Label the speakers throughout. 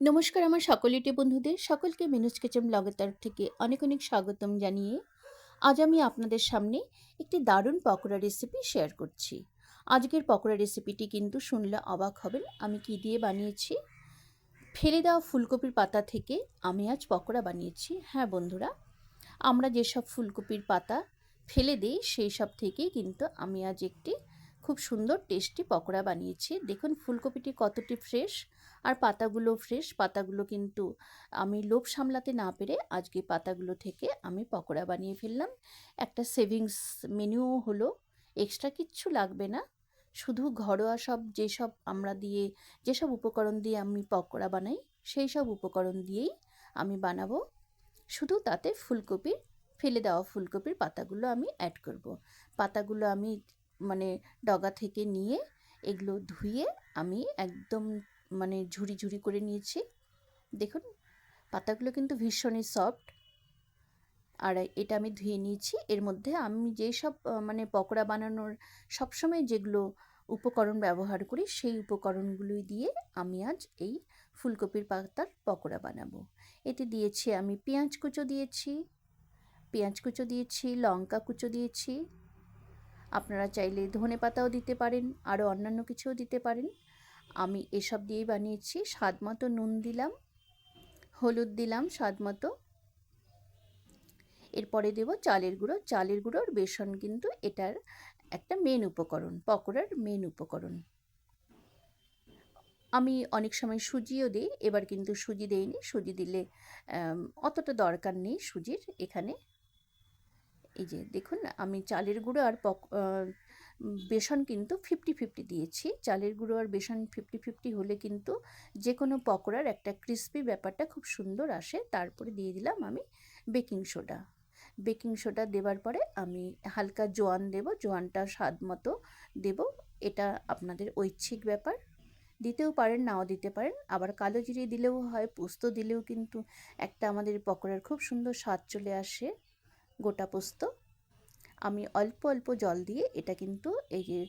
Speaker 1: নমস্কার আমার সকলিটি বন্ধুদের, সকলকে মিনুজ কিচেন ব্লগের তরফ থেকে অনেক অনেক স্বাগতম জানিয়ে আজ আমি আপনাদের সামনে একটি দারুণ পকোড়া রেসিপি শেয়ার করছি। আজকের পকোড়া রেসিপিটি কিন্তু শুনলে অবাক হবেন, আমি কি দিয়ে বানিয়েছি? ফেলে দেওয়া ফুলকপির পাতা থেকে আমি আজ পকোড়া বানিয়েছি। হ্যাঁ বন্ধুরা, আমরা যেসব ফুলকপির পাতা ফেলে দিই, সেই সব থেকেই কিন্তু আমি আজ একটি খুব সুন্দর টেস্টি পকোড়া বানিয়েছি। দেখুন ফুলকপিটি কতটি ফ্রেশ আর পাতাগুলো ফ্রেশ পাতাগুলো কিন্তু আমি লোভ সামলাতে না পেরে আজকে পাতাগুলো থেকে আমি পকোড়া বানিয়ে ফেললাম। একটা সেভিংস মেনুও হলো এক্সট্রা কিচ্ছু লাগবে না। শুধু ঘরোয়া সব যেসব আমরা দিয়ে, যেসব উপকরণ দিয়ে আমি পকোড়া বানাই, সেই সব উপকরণ দিয়েই আমি বানাবো। শুধু তাতে ফুলকপির ফেলে দেওয়া ফুলকপির পাতাগুলো আমি অ্যাড করব। পাতাগুলো আমি মানে ডগা থেকে নিয়ে এগুলো ধুয়ে আমি একদম মানে ঝুড়ি ঝুড়ি করে নিয়েছি। দেখুন, পাতাগুলো কিন্তু ভীষণই সফট আর এটা আমি ধুয়ে নিয়েছি। এর মধ্যে আমি যেই সব মানে পকোড়া বানানোর সবসময় যেগুলো উপকরণ ব্যবহার করি, সেই উপকরণগুলোই দিয়ে আমি আজ এই ফুলকপির পাতার পকোড়া বানাবো। এতে দিয়েছি আমি পেঁয়াজ কুচো দিয়েছি, পেঁয়াজ কুচো দিয়েছি, লঙ্কা কুচো দিয়েছি। আপনারা চাইলে ধনে পাতাও দিতে পারেন, আরও অন্যান্য কিছুও দিতে পারেন। আমি এসব দিয়েই বানিয়েছি। স্বাদ মতো নুন দিলাম, হলুদ দিলাম স্বাদ মতো এরপরে দেব চালের গুঁড়ো। চালের গুঁড়োর বেসন কিন্তু এটার একটা মেন উপকরণ, পকোড়ার মেন উপকরণ। আমি অনেক সময় সুজিও দিই, এবার কিন্তু সুজি দেইনি। সুজি দিলে অতটা দরকার নেই সুজির এখানে। এই যে দেখুন, আমি চালের গুঁড়ো আর পক বেসন কিন্তু ফিফটি ফিফটি দিয়েছি। চালের গুঁড়ো আর বেসন ফিফটি ফিফটি হলে কিন্তু যে কোনো পকোড়ার একটা ক্রিস্পি ব্যাপারটা খুব সুন্দর আসে। তারপরে দিয়ে দিলাম আমি বেকিং সোডা বেকিং সোডা দেওয়ার পরে আমি হালকা জোয়ান দেব। জোয়ানটা স্বাদ মতো দেব। এটা আপনাদের ঐচ্ছিক ব্যাপার। দিতেও পারেন, নাও দিতে পারেন। আবার কালো জিরে দিলেও হয়, পোস্ত দিলেও কিন্তু একটা আমাদের পকোড়ার খুব সুন্দর স্বাদ চলে আসে। গোটা পোস্ত। আমি অল্প অল্প জল দিয়ে এটা কিন্তু এই যে,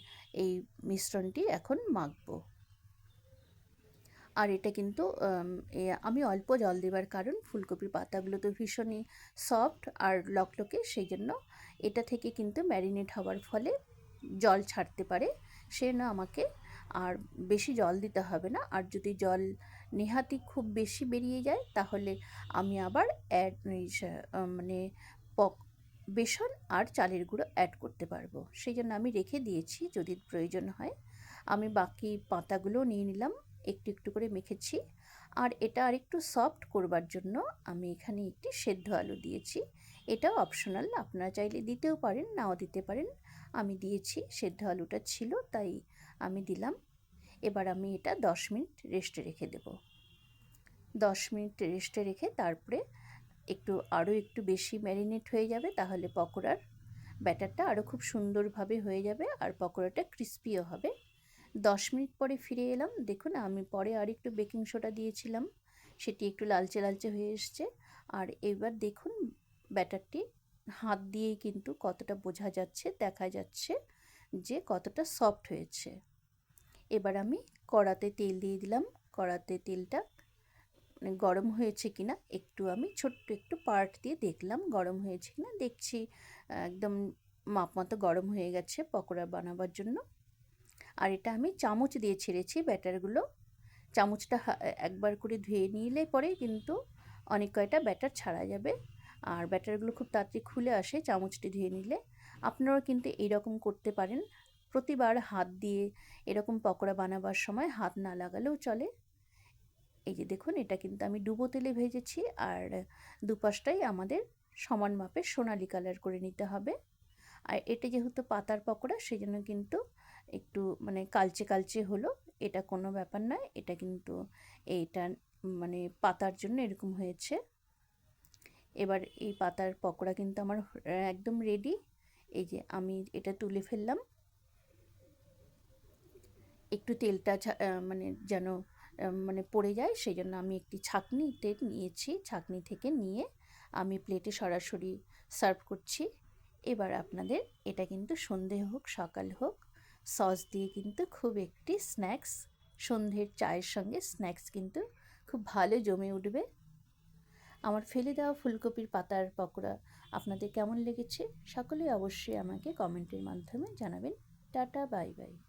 Speaker 1: এই মিশ্রণটি এখন মাখবো। আর এটা কিন্তু আমি অল্প জল দেবার কারণ ফুলকপির পাতাগুলো তো ভীষণই সফট আর লকলকে সেই জন্য এটা থেকে কিন্তু ম্যারিনেট হওয়ার ফলে জল ছাড়তে পারে, সে না আমাকে আর বেশি জল দিতে হবে না। আর যদি জল নেহাতি খুব বেশি বেরিয়ে যায় তাহলে আমি আবার অ্যাড মানে পক বেসন আর চালের গুঁড়ো অ্যাড করতে পারব। সেই জন্য আমি রেখে দিয়েছি, যদি প্রয়োজন হয়। আমি বাকি পাতাগুলো নিয়ে নিলাম, একটু একটু করে মেখেছি। আর এটা আর একটু সফট করবার জন্য আমি এখানে একটি সেদ্ধ আলু দিয়েছি। এটাও অপশনাল আপনারা চাইলে দিতেও পারেন, নাও দিতে পারেন। আমি দিয়েছি, সেদ্ধ আলুটা ছিল, তাই আমি দিলাম। এবার আমি এটা দশ মিনিট রেস্টে রেখে দেব। দশ মিনিট রেস্টে রেখে তারপরে একটু আরও একটু বেশি ম্যারিনেট হয়ে যাবে, তাহলে পকোড়ার ব্যাটারটা আরও খুব সুন্দরভাবে হয়ে যাবে আর পকোড়াটা ক্রিস্পিও হবে। দশ মিনিট পরে ফিরে এলাম। দেখুন, আমি পরে আর একটু বেকিং সোডা দিয়েছিলাম। সেটি একটু লালচে লালচে হয়ে এসছে। আর এবার দেখুন, ব্যাটারটি হাত দিয়েই কিন্তু কতটা বোঝা যাচ্ছে, দেখা যাচ্ছে যে কতটা সফট হয়েছে। এবার আমি কড়াতে তেল দিয়ে দিলাম। কড়াতে তেলটা মানে গরম হয়েছে কি না একটু আমি ছোট্ট একটু পার্ট দিয়ে দেখলাম গরম হয়েছে কি না দেখছি একদম মাপ মতো গরম হয়ে গেছে পকোড়া বানাবার জন্য। আর এটা আমি চামচ দিয়ে ছেড়েছি ব্যাটারগুলো চামচটা একবার করে ধুয়ে নিলে পরে কিন্তু অনেক কয়টা ব্যাটার ছাড়া যাবে। আর ব্যাটারগুলো খুব তাড়াতাড়ি খুলে আসে চামচটি ধুয়ে নিলে। আপনারাও কিন্তু এইরকম করতে পারেন। প্রতিবার হাত দিয়ে এরকম পকোড়া বানাবার সময় হাত না লাগালেও চলে। এই যে দেখুন, এটা কিন্তু আমি ডুবো তেলে ভেজেছি আর দুপাশটাই আমাদের সমান মাপের সোনালি কালার করে নিতে হবে। আর এটা যেহেতু পাতার পকোড়া সেই জন্য কিন্তু একটু মানে কালচে কালচে হলো, এটা কোনো ব্যাপার নয়। এটা কিন্তু এইটা মানে পাতার জন্য এরকম হয়েছে। এবার এই পাতার পকোড়া কিন্তু আমার একদম রেডি এই যে আমি এটা তুলে ফেললাম। একটু তেলটা মানে যেন মানে পড়ে যায় সেই জন্য আমি একটি ছাঁকনিতে নিয়েছি। ছাঁকনি থেকে নিয়ে আমি প্লেটে সরাসরি সার্ভ করছি। এবার আপনাদের এটা কিন্তু সন্ধে হোক, সকাল হোক সস দিয়ে কিন্তু খুব একটি স্ন্যাক্স সন্ধ্যের চায়ের সঙ্গে স্ন্যাক্স কিন্তু খুব ভালো জমে উঠবে। আমার ফেলে দেওয়া ফুলকপির পাতার পকোড়া আপনাদের কেমন লেগেছে? সকলেই অবশ্যই আমাকে কমেন্টের মাধ্যমে জানাবেন। Tata bye bye